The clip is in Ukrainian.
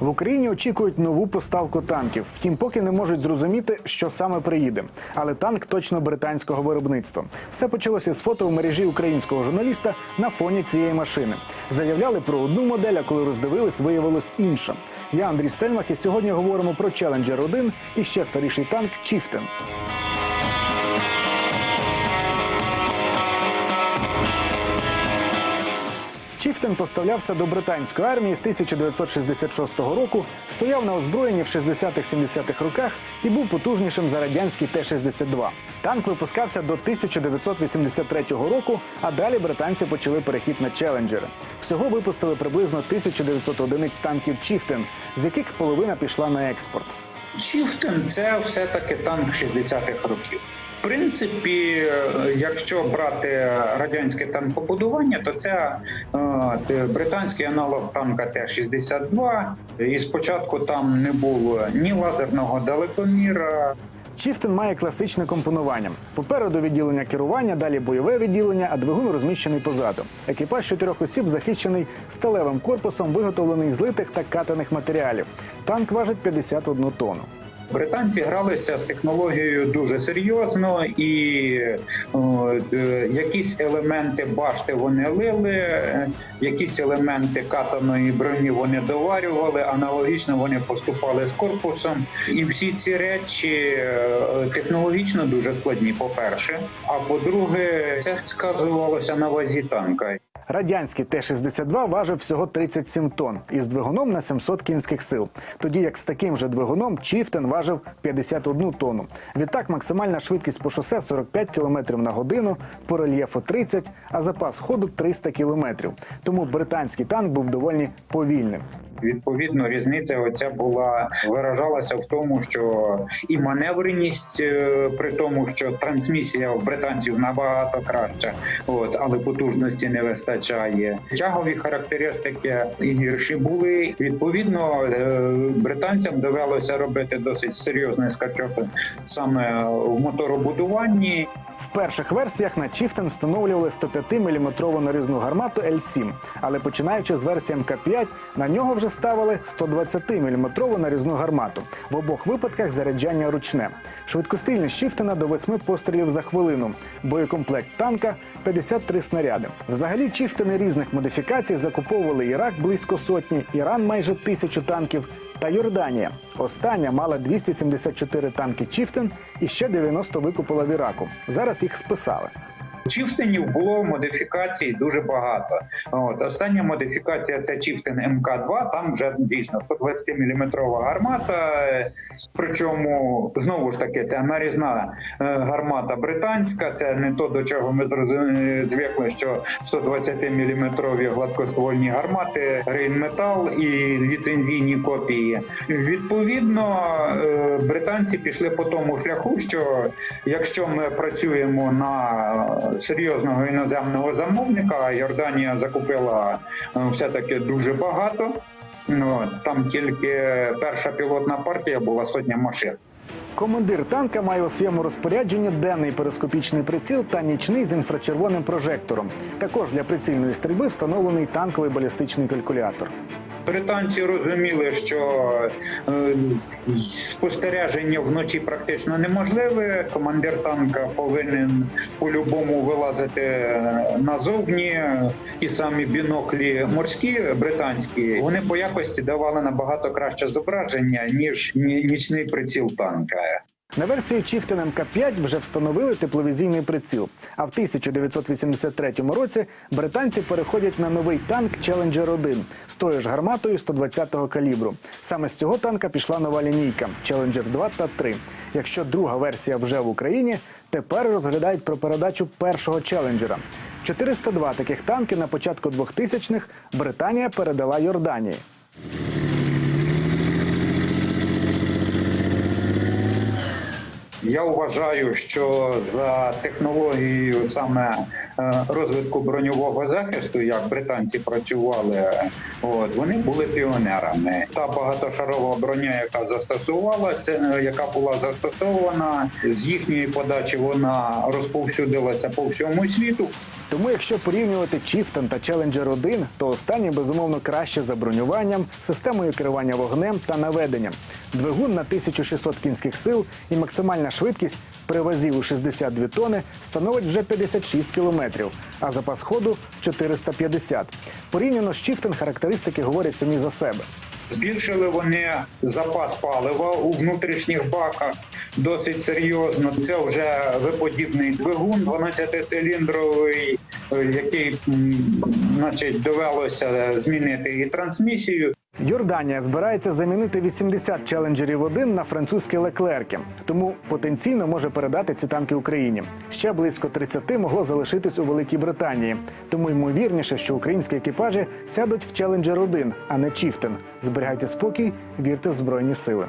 В Україні очікують нову поставку танків. Втім, поки не можуть зрозуміти, що саме приїде. Але танк точно британського виробництва. Все почалося з фото у мережі українського журналіста на фоні цієї машини. Заявляли про одну модель, а коли роздивились, виявилось інша. Я Андрій Стельмах, і сьогодні говоримо про Challenger 1 і ще старіший танк Chieftain. Чіфтен поставлявся до британської армії з 1966 року, стояв на озброєнні в 60-70-х роках і був потужнішим за радянський Т-62. Танк випускався до 1983 року, а далі британці почали перехід на челенджери. Всього випустили приблизно 1900 одиниць танків Чіфтен, з яких половина пішла на експорт. Чіфтен це все-таки танк 60-х років. Принципі, якщо брати радянське танкобудування, то це британський аналог танка Т-62. І спочатку там не було ні лазерного далекоміра, Чіфтен має класичне компонування. Попереду відділення керування, далі бойове відділення, а двигун розміщений позаду. Екіпаж чотирьох осіб захищений сталевим корпусом, виготовлений з литих та катаних матеріалів. Танк важить 51 тонну. Британці гралися з технологією дуже серйозно, і е, якісь елементи башти вони лили, е, якісь елементи катаної броні вони доварювали. Аналогічно вони поступали з корпусом. І всі ці речі е, технологічно дуже складні. По перше, а по-друге, це сказувалося на вазі танка. Радянський Т-62 важив всього 37 тонн із двигуном на 700 кінських сил. Тоді як з таким же двигуном Чіфтен важив 51 тонну. Відтак максимальна швидкість по шосе 45 км на годину, по рельєфу 30, а запас ходу 300 км. Тому британський танк був доволі повільним. Відповідно, різниця оця була виражалася в тому, що і маневреність, е, при тому, що трансмісія в британців набагато краща, от але потужності не вистачає. Тягові характеристики гірші були. Відповідно, е, британцям довелося робити досить серйозний скачок саме в моторобудуванні. В перших версіях на Чіфтен встановлювали 105-мм нарізну гармату L7, але починаючи з версії МК-5, на нього вже ставили 120-мм нарізну гармату. В обох випадках заряджання ручне. Швидкострільність Чіфтена до 8 пострілів за хвилину. Боєкомплект танка 53 снаряди. Взагалі, Чіфтени різних модифікацій закуповували Ірак близько сотні, Іран майже тисячу танків та Йорданія. Остання мала 274 танки Чіфтен і ще 90 викупила в Іраку. Зараз їх списали. Чіфтенів було модифікацій дуже багато. От остання модифікація це Чіфтен МК-2, Там вже дійсно 120-мм гармата. е, Причому знову ж таки це нарізна е, гармата британська. Це не то до чого ми зрозуміли звикли, що 120-мм гладкоствольні гармати, рейнметал і ліцензійні копії. Відповідно, е, британці пішли по тому шляху, що якщо ми працюємо на серйозного іноземного замовника, Йорданія закупила е, все-таки дуже багато. Ну, там тільки перша пілотна партія була сотня машин. Командир танка має у своєму розпорядженні денний перископічний приціл та нічний з інфрачервоним прожектором. Також для прицільної стрільби встановлений танковий балістичний калькулятор. Британці розуміли, що е, спостереження вночі практично неможливе. Командир танка повинен по-любому вилазити назовні. Ті самі біноклі морські британські вони по якості давали набагато краще зображення ніж нічний приціл танка. На версію Chieftain MK5 вже встановили тепловізійний приціл. А в 1983 році британці переходять на новий танк Challenger 1 з тою ж гарматою 120-го калібру. Саме з цього танка пішла нова лінійка Challenger 2 та 3. Якщо друга версія вже в Україні, тепер розглядають про передачу першого Challenger. 402 таких танки на початку 2000-х Британія передала Йорданії. Я вважаю, що за технологією саме е, розвитку броньового захисту, як британці працювали, от вони були піонерами. Та багатошарова броня, яка застосувалася, е, яка була застосована з їхньої подачі, вона розповсюдилася по всьому світу. Тому, якщо порівнювати Chieftain та Challenger 1, то останні безумовно краще за бронюванням, системою керування вогнем та наведенням. Двигун на 1600 кінських сил і максимальна швидкість при вазі у 62 тони становить вже 56 кілометрів, а запас ходу 450. Порівняно з Chieftain характеристики говорять самі за себе. Збільшили вони запас палива у внутрішніх баках досить серйозно. Це вже виподібний двигун, 12-циліндровий, е, який, значить, довелося змінити і трансмісію. Йорданія збирається замінити 80 челенджерів 1 на французькі леклерки, тому потенційно може передати ці танки Україні. Ще близько 30 могло залишитись у Великій Британії. Тому ймовірніше, що українські екіпажі сядуть в Челенджер 1, а не Чіфтен. Зберігайте спокій, вірте в збройні сили.